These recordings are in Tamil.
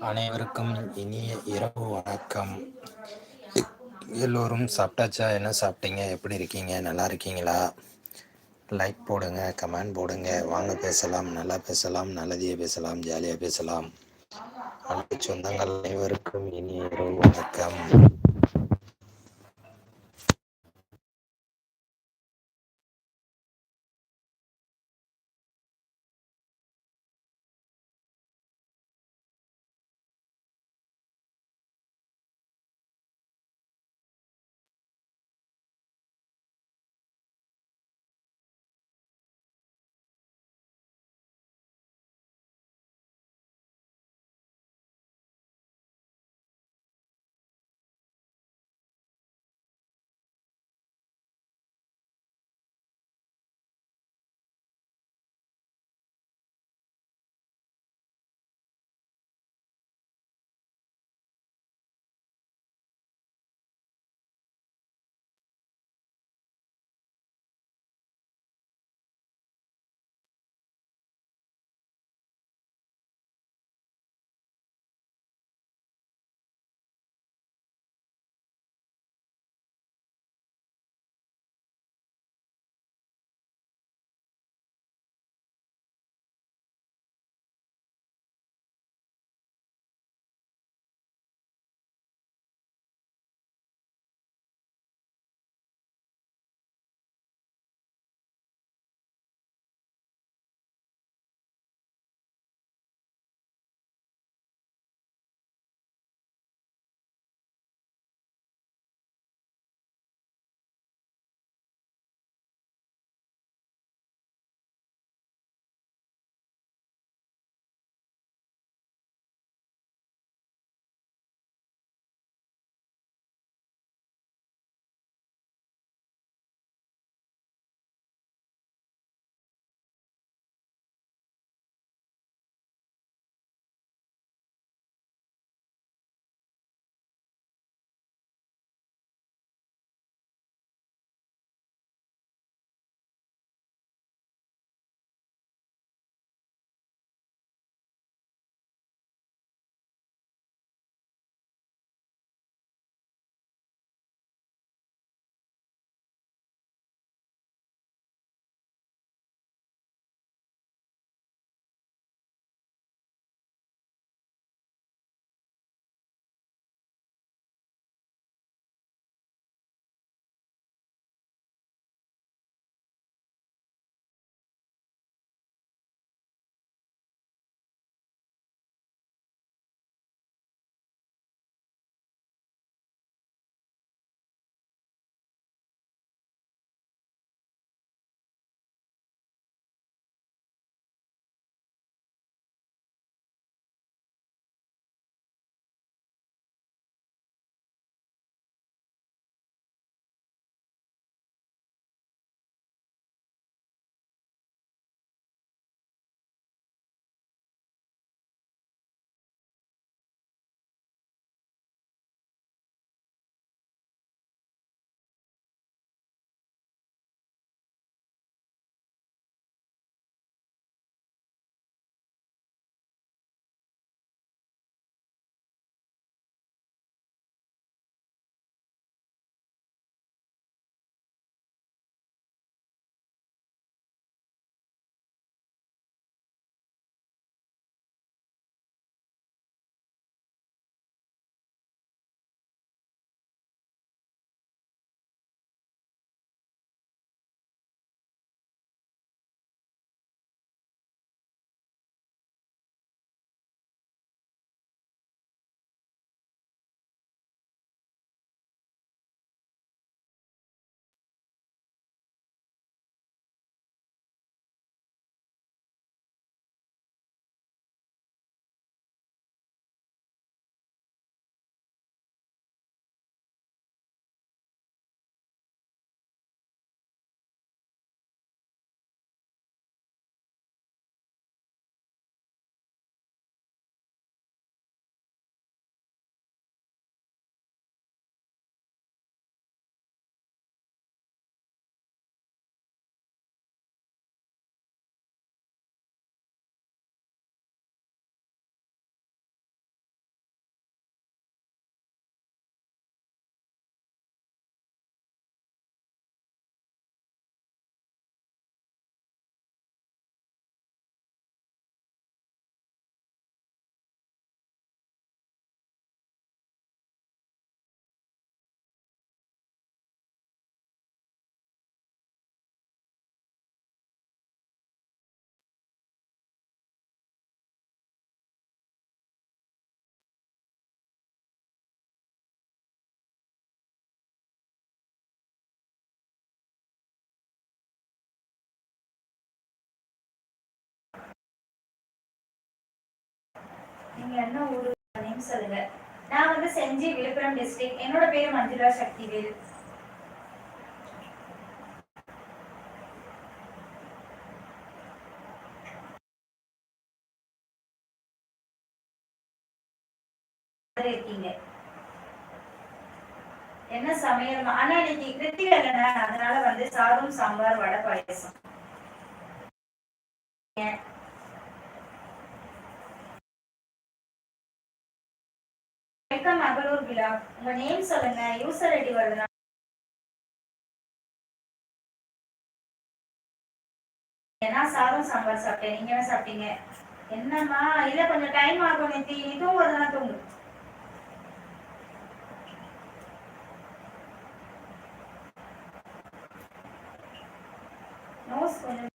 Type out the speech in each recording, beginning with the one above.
அனைவருக்கும் இனிய இரவு வணக்கம். எல்லோரும் சாப்பிட்டாச்சா? என்ன சாப்பிட்டீங்க? எப்படி இருக்கீங்க? நல்லா இருக்கீங்களா? லைக் போடுங்க கமெண்ட் போடுங்க. வாங்க பேசலாம். நல்லா பேசலாம் நல்லதையே பேசலாம் ஜாலியாக பேசலாம். அனைத்து சொந்தங்கள் அனைவருக்கும் இனிய இரவு வணக்கம். நீங்க என்ன ஊரு நேம் சொல்லுங்க. நான் வந்து செஞ்சி விழுப்புரம் டிஸ்ட்ரிக்ட் என்னோட பேரு மஞ்சுளா சக்திவேல். இருக்கீங்க? என்ன சமையல் ஆனா இன்னைக்கு கிருத்திகை அதனால வந்து சாதம் சாம்பார் வடை பாயசம். உங்க நேம் சொல்லுங்க. யூசர் ஐடி வருதுன்னா ஏன்னா சாதம் சாம்பார் சாப்பிட்டேன். நீங்க என்ன சாப்பிட்டீங்க? என்னம்மா? இல்ல கொஞ்சம் டைம் ஆகும் நேத்தி. நீ தூங்குறதுனா தூங்கு. நோஸ் கொஞ்சம்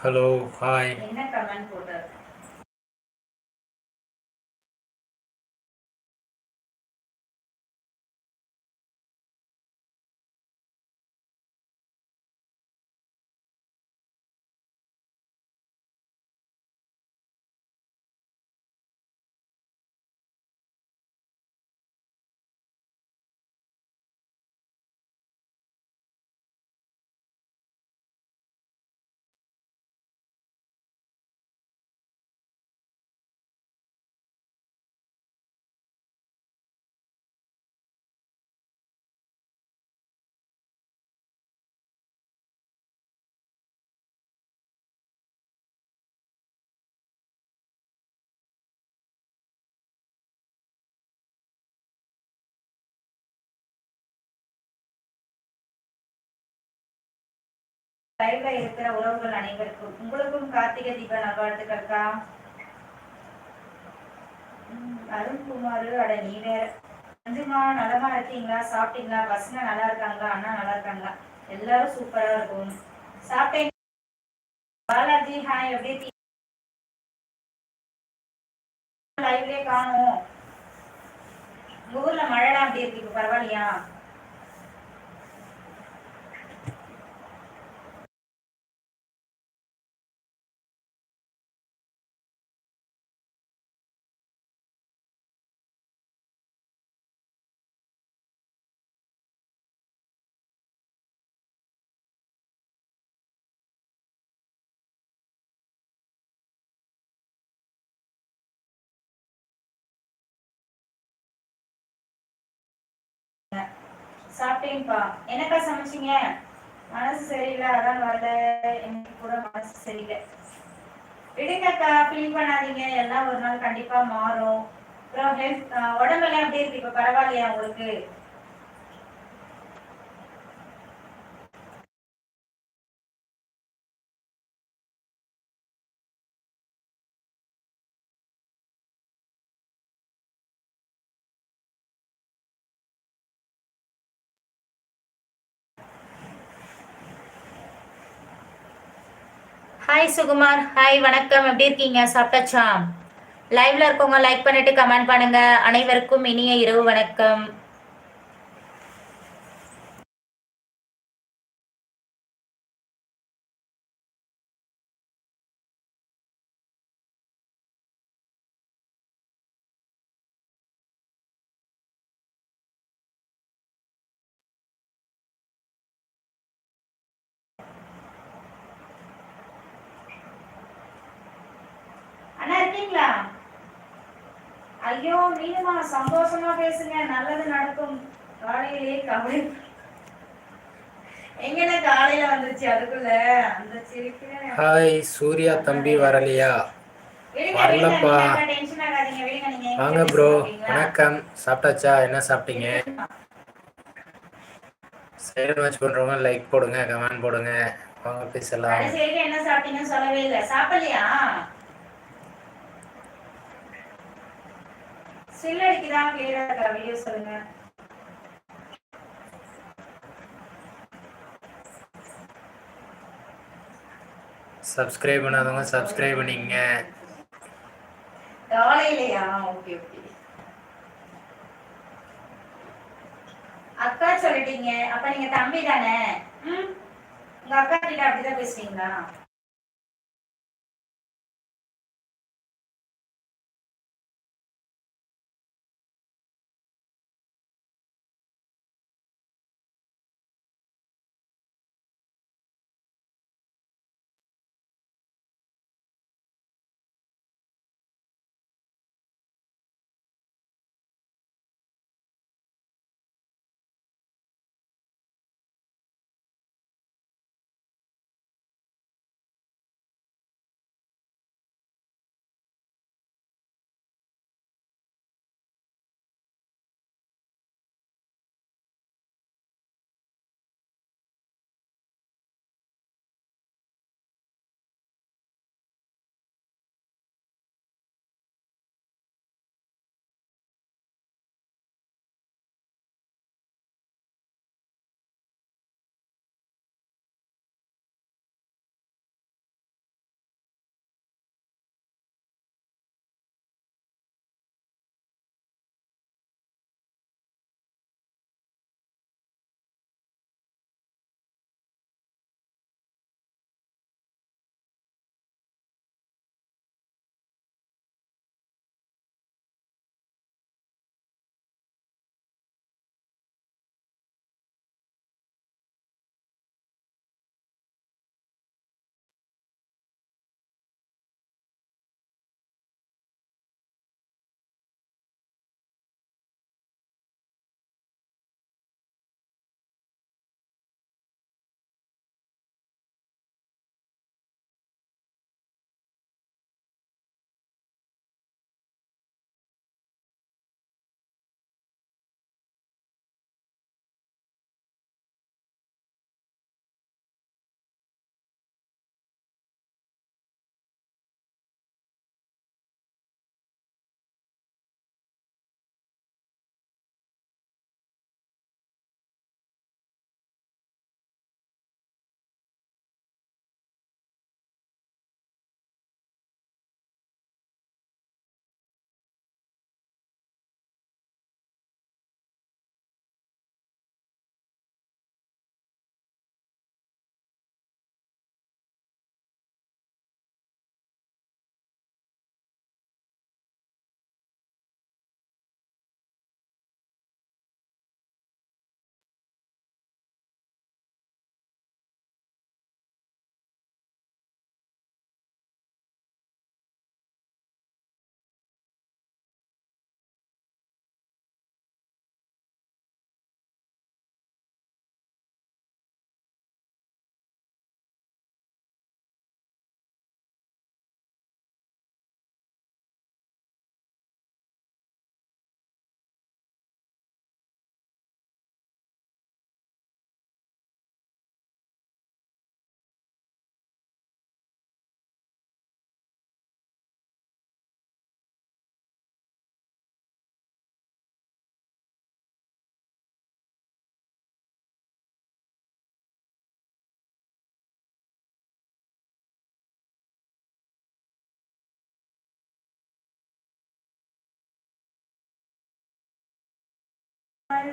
ஹலோ ஹாய் என்ன கமெண்ட் போட்டாரு லைவ்ல இருக்கிற உறவுகள் அனைவருக்கும் உங்களுக்கும் கார்த்திகை தீப நல்வாழ்த்துக்கள்க்கா? அருண்குமார் அட நீ வேற. நலமா இருக்கீங்களா? சாப்பிட்டீங்களா? பசங்க நல்லா இருக்காங்களா? அண்ணா நல்லா இருக்காங்களா? எல்லாரும் சூப்பரா இருக்கும். சாப்பிட்டேன் பாலாஜி ஹாய் எப்படி லைவ்லயே காணும். உங்க ஊர்ல மழைலாம் அப்படி இருக்கு? இப்ப பரவாயில்லையா? சாப்பிட்டேன்ப்பா. என்னக்கா சமைச்சீங்க? மனசு சரியில்லை அதான் வரல. எனக்கு கூட மனசு சரியில்லை. விடுங்கக்கா ஃபீல் பண்ணாதீங்க. எல்லாம் ஒரு நாள் கண்டிப்பா மாறும். அப்புறம் ஹெல்த் உடம்பெல்லாம் எப்படி இருக்கு? இப்ப பரவாயில்லையா உங்களுக்கு? ஹாய் சுகுமார் ஹாய் வணக்கம். எப்படி இருக்கீங்க? சாப்பிட்டாச்சா? லைவ்ல இருக்கவங்க லைக் பண்ணிட்டு கமெண்ட் பண்ணுங்க. அனைவருக்கும் இனிய இரவு வணக்கம் அண்ணா இருக்கீங்களா ஐயோ மீனுமா சந்தோஷமா பேசுங்க நல்லது நடக்கும். காலையிலேயே கவலை. எங்கண்ணா காலையில வந்துருச்சு அதுக்குள்ள? அந்த சிரிப்பு. ஹாய் சூர்யா தம்பி வரலையா? வரலப்பா. வாங்க ப்ரோ? வணக்கம். சாப்பிட்டாச்சா? என்ன சாப்பிட்டீங்க? சைலண்ட் வாட்ச் பண்றவங்க லைக் போடுங்க கமெண்ட் போடுங்க. வாங்க பேசலாம். என்ன சாப்பிட்டீங்கன்னு சொல்லவே இல்ல. சாப்பிடலையா? ஸ்டில் அடிக்குதா கிளியரா இருக்கா வீடியோ சொல்லுங்க. சப்ஸ்கிரைப் பண்ணாதவங்க சப்ஸ்கிரைப் பண்ணிங்க காலையிலையா? ஓகே ஓகே அக்கா சொல்லிட்டீங்க. அப்ப நீங்க தம்பி தானே? உங்க அக்கா கிட்ட அப்படிதான் பேசுவீங்களா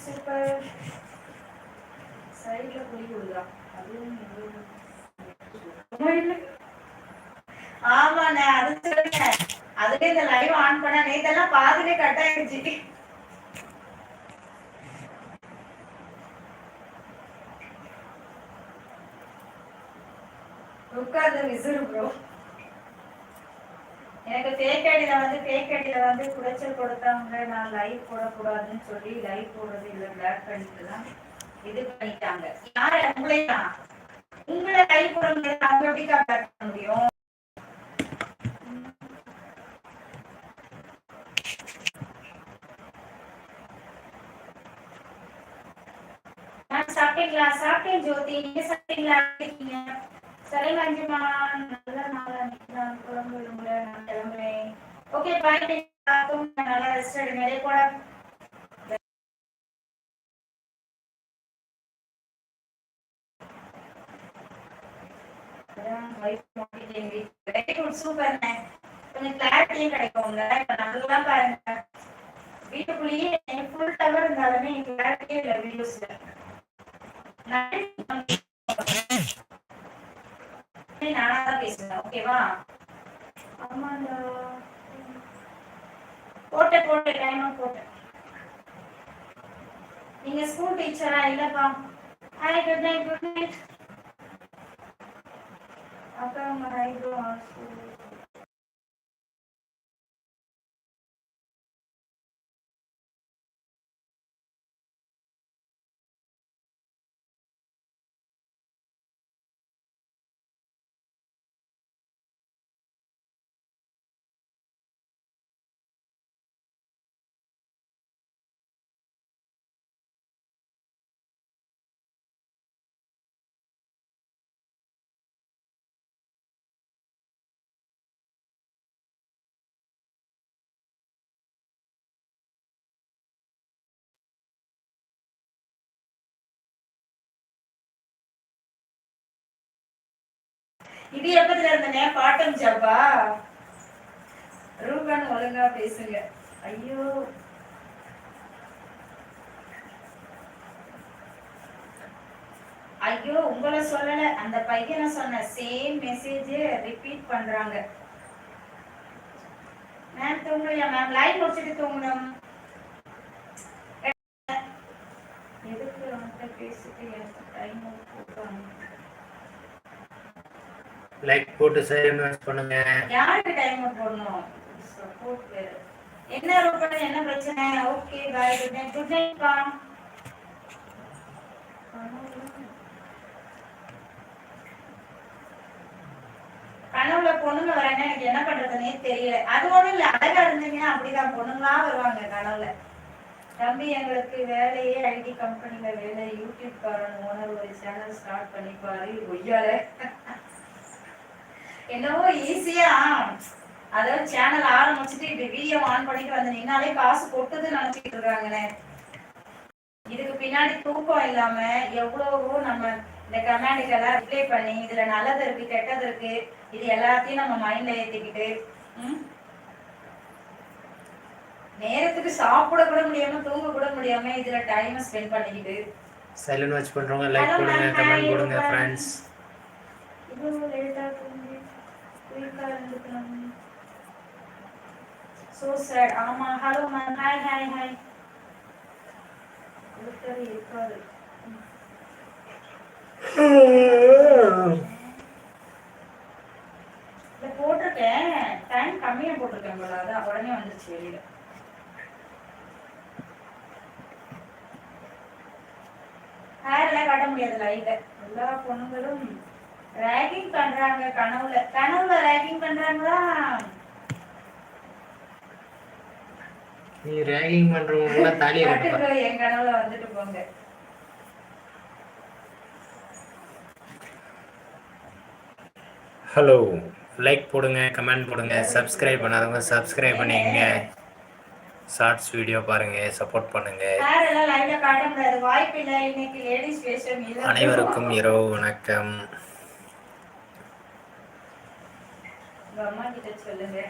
சூப்பர் சைடுல அதுவும் ஆமாண்ணே அது சொல்லுங்க அதுவே இந்த லைவ் ஆன் பண்ண நேத்தெல்லாம் பாதிலே கட் ஆயிடுச்சு. உட்கார்ந்து விசிறு ப்ரோ எனக்கு தேக்கடியில வந்து ஃபேக் ஐடியில வந்து குடைச்சல் கொடுத்தவங்க நான் லைவ் போடக்கூடாதுன்னு சொல்லி லைவ் போடுறது இல்ல பிளாக் பண்ணிட்டு தான் இது பண்ணிட்டாங்க. யார உங்களையா? உங்களை லைவ் போட முடியாது அவங்க எப்படிக்கா பிளாக் பண்ண முடியும்? சாப்பிட்டீங்களா? சாப்பிட்டேன் ஜோதி. நீங்க சாப்பிட்டீங்களா? இருக்கீங்க? ஓகே பாய் நல்லா ரெஸ்ட் எடுங்க நிறைய கூட சூப்பர்ண்ணே கொஞ்சம் கிளாரிட்டியும் கிடைக்கும்ல இப்ப நல்லா பாருங்க வீட்டுக்குள்ளேயே ஃபுல் டவர் இருந்தாலுமே கிளாரிட்டியே இல்லை வீடியோஸ்ல நானா தான் பேசுறேன் ஓகேவா ஆமாண்டா போட்டேன் போட்டேன் டைம் போட்டேன் நீங்க ஸ்கூல் டீச்சரா இல்லப்பா. Hi good night good night அப்புறம் உங்க இது எப்பத்துல இருந்தனே பாட்டம் ஜப்பா? ரூபன் ஒழுங்கா பேசுங்க. ஐயோ. ஐயோ உங்களை சொல்லல. அந்த பையனை சொன்ன சேம் மெசேஜ் ரிப்பீட் பண்றாங்க. மேம் தூங்கலையா மேம் லைன் முடிச்சுட்டு தூங்கணும். எதுக்கு அவன்கிட்ட பேசிட்டு எனக்கு டைம் போட்டாங்க லைக் போட்டு சைலன்ஸ் பண்ணுங்க. யாருக்கு டைம் போடணும்? சப்போர்ட் என்ன ரூபாய் என்ன பிரச்சனை? Okay bye good night good night பா கனவுல பொண்ணுங்க வரேன்னா எனக்கு என்ன பண்றதுன்னே தெரியல. அது ஒண்ணும் இல்ல அழகா இருந்தீங்கன்னா அப்படிதான் பொண்ணுங்களா வருவாங்க கனவுல. தம்பி எங்களுக்கு வேலையே ஐடி கம்பெனில வேலை யூடியூப் காரன் ஓனர் ஒரு சேனல் ஸ்டார்ட் பண்ணிப்பாரு ஒய்யால. என்னவோ ஈஸியா அதாவது சேனல் ஆரம்பிச்சுட்டு இப்படி வீடியோ ஆன் பண்ணிட்டு வந்து நின்னாலே காசு கொட்டுதுன்னு நினைச்சிட்டு இருக்காங்கண்ணே இதுக்கு பின்னாடி தூக்கம் இல்லாம எவ்வளவோ நம்ம இந்த கமெண்டுக்கு எல்லாம் ரிப்ளை பண்ணி இதுல நல்லது இருக்கு கெட்டது இருக்கு இது எல்லாத்தையும் நம்ம மைண்ட்ல ஏத்திக்கிட்டு? நேரத்துக்கு சாப்பிட கூட முடியாம தூங்க கூட முடியாம இதுல டைம் ஸ்பெண்ட் பண்ணிக்கிட்டு சைலண்ட் வாட்ச் பண்றவங்க like ma'am. Comment everyone. Friends இவ்வளவு லேட்டா ஸோ சார் ஆமாம் சோ ஆமா hello ma'am hi hi hi ஒருத்தர் இருக்காரு. போட்டிருக்கேன். டைம் கம்மியா போட்டிருக்கேன் போல. அதான் உடனே வந்துருச்சு வெளியில். ஹேர் எல்லாம் காட்ட முடியாது லைட்ட எல்லா பொண்ணுங்களும் ரேகிங் பண்றாங்க கனவுல. கனவுல ரேகிங் பண்றாங்களா? நீ ரேகிங் பண்றவங்க எல்லாம் தாலியை கட்டுப்பா. கட்டுங்க என் கனவுல வந்துட்டு போங்க. ஹலோ லைக் போடுங்க கமெண்ட் போடுங்க சப்ஸ்கிரைப் பண்ணாதவங்க சப்ஸ்கிரைப் பண்ணிக்கங்க. ஷார்ட்ஸ் வீடியோ பாருங்க சப்போர்ட் பண்ணுங்க. அனைவருக்கும் இரவு வணக்கம். அப்புறமா கிட்ட சொல்லுங்க